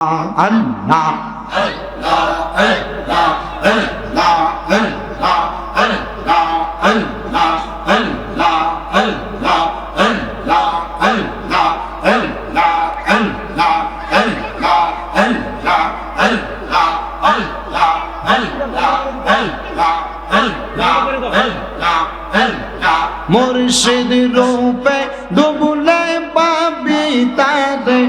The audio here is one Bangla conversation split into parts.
আল্লাহ মুর্শিদ রূপে ডুবলে পাবি তারে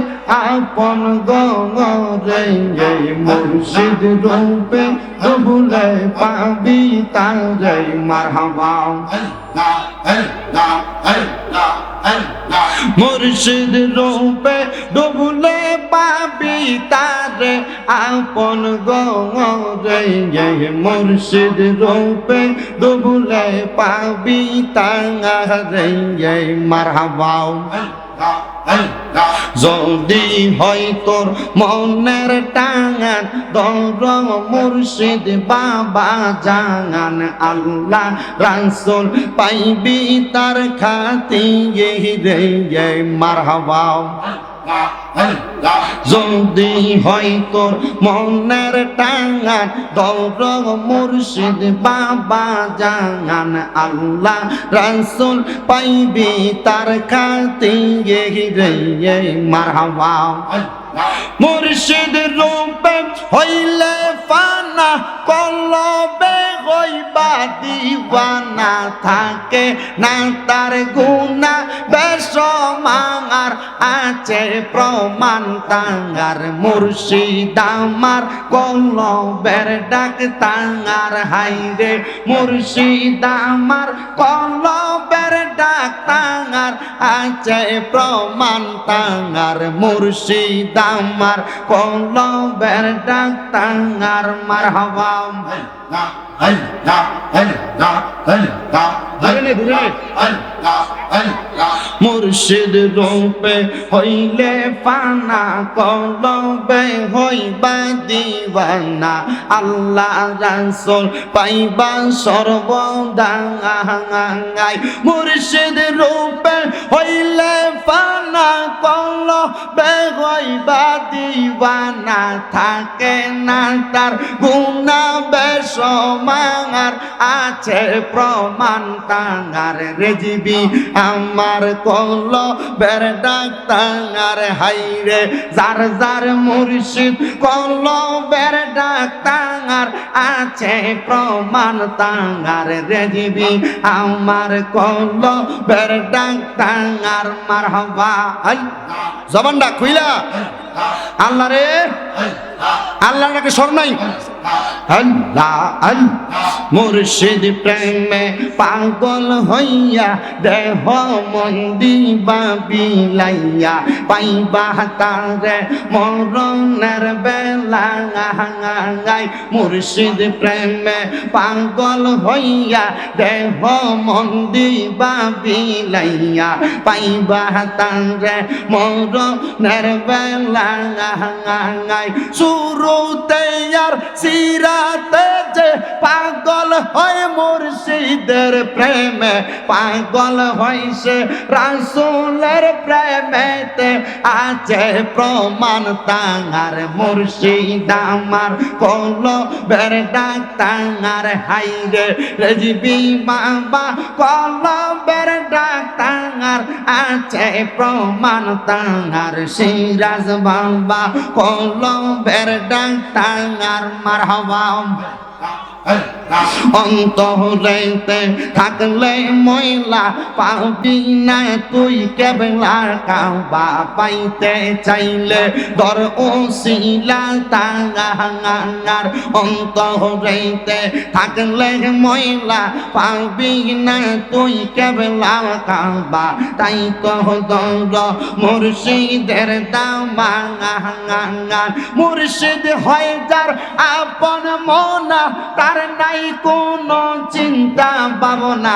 আপন গরে মুর্শিদ রূপে ডুবলে পাবি তারে মারহাবা। মুর্শিদ রূপে ডুবলে পাবি তারে আপন গরে। মুর্শিদ রূপে ডুবলে পাবি তারে। মারহাবা। যদি হয় তোর মনের টাঙান দর মুর্শিদ বাবা জাঙান আল্লাহ রাসুল পাইবি তার খাতি রে মারহাবা। যদি হয় মনের টাঙান দৌর মুর্শিদ বাবা জাঙান আল্লাহ রাসুল পাইবি তার খাতি রে মারহাবা। মুর্শিদ রূপে হইলে ফানা কলবে হইবা দিওয়ানা থাকে না, তার গুণা বেশ মাঙার আছে, প্রমাণ তাঙ্গার মুর্শিদ আমার, কলবের ডাক তাঙ্গার হাইরে মুর্শিদ আমার, কলবের ডাক তাঙ্গার আছে, প্রমাণ তাঙ্গার মুর্শিদ আমার, কলবের ডাক তাঙ্গার মার হওয়া মুর্শিদ রূপে হইলে ফানা কলবে হইবা দিবানা আল্লাহ রাসূল পাইবা সর্বদাঙ্গাই মুর্শিদ রূপে হইলে ফানা কলবে হইবা দিবানা থাকে না, তার গুণা বেশ মাঙার আছে, প্রমাণ তাঙ্গার রেজিবি আমার কল বের ডাক তাঙ্গার হাইরে যার যার মুর্শিদ কল বের ডাক তাঙ্গার আছে, প্রমাণ তাঙ্গার রেজিবি আমার কল বের ডাক তাঙ্গার মারহাবা। জবানটা খুইলা। আল্লাহ রে আল্লাহ নাকি স্বর নাই। আল্লাহ আল্লাহ। মুর্শিদ প্রেমে পাগল হইয়া দেহ মন্দি বিলাইয়া পাইবা তারে মরণের বেলা। গাই মুর্শিদ প্রেমে পাগল হইয়া দেহ মন্দি বিলাইয়া পাইবা তারে মরণের বেলা। গাই শুরুতে আর সিরাতে যে পাগল হয় মুর্শিদের প্রেমে, পাগল হইছে রাসুলের প্রেমেতে। আছে প্রমাণ তাঙার মুর্শিদ আমার কল বের ডাক তাঙার হাইরে। রেজবি বাবা কল বের ডাক তাঙার আছে প্রমাণ তাঙার সিরাজ বাবা কল বের ডাক তাঙার মারহাবা অন্তরেতে থাকলে ময়লা পাবি না। তুই কেবলা কাবা পাইতে চাইলে দর ও শিলা তাঙ্গার অন্তরেতে থাকলে ময়লা পাবি না। তুই কেবলা কাবা, তাই তো দর মুর্শিদের দামাঙ্গার মুর্শিদ হয় যার আপন মনা তা আর নাই কোনো চিন্তা ভাবনা।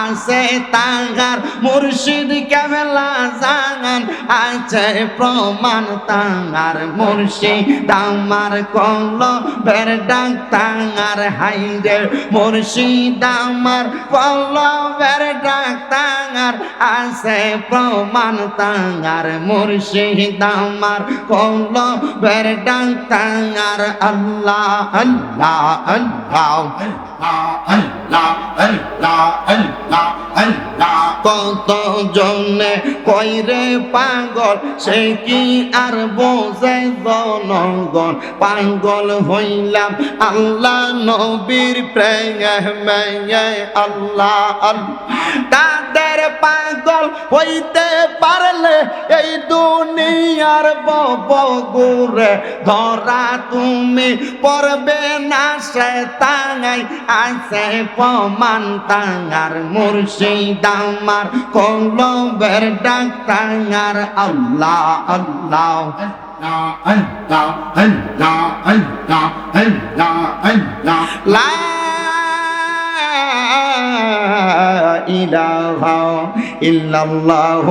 আছে তাহার মুর্শিদ কেবলা জাগান আছে প্রমাণ তাহার মুর্শিদ। আমার কল বের ডাক তাহার হাইরে মুর্শিদ আমার কল বের ডাক তাহার। আছে প্রমাণ তাহার মুর্শিদ। আমার কল বের ডাক তাহার। আল্লাহ আল্লাহ আল্লাহ। কত কইরে পাগল, সে কি আর বোঝে জনগণ? পাগল হইলাম আল্লাহ নবীর প্রেমে আল্লাহ আল্লাহ। হইতে পারলে এই দুনিয়ার বগুরে ধরা তুমি পড়বে না সে তাঙাই আছে প্রমাণ তাঙার মুর্শিদ আমার, কলবের ডাক তাঙার আল্লাহ আল্লাহ। লা ইলাহা ইল্লাল্লাহ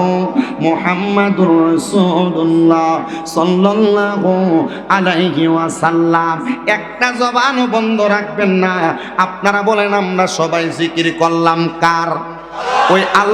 মুহাম্মাদুর রাসূলুল্লাহ সাল্লাল্লাহু আলাইহি ওয়াসাল্লাম। একটা জবান বন্ধ রাখবেন না। আপনারা বলেন, আমরা সবাই জিকির করলাম কার? ওই আল্লাহ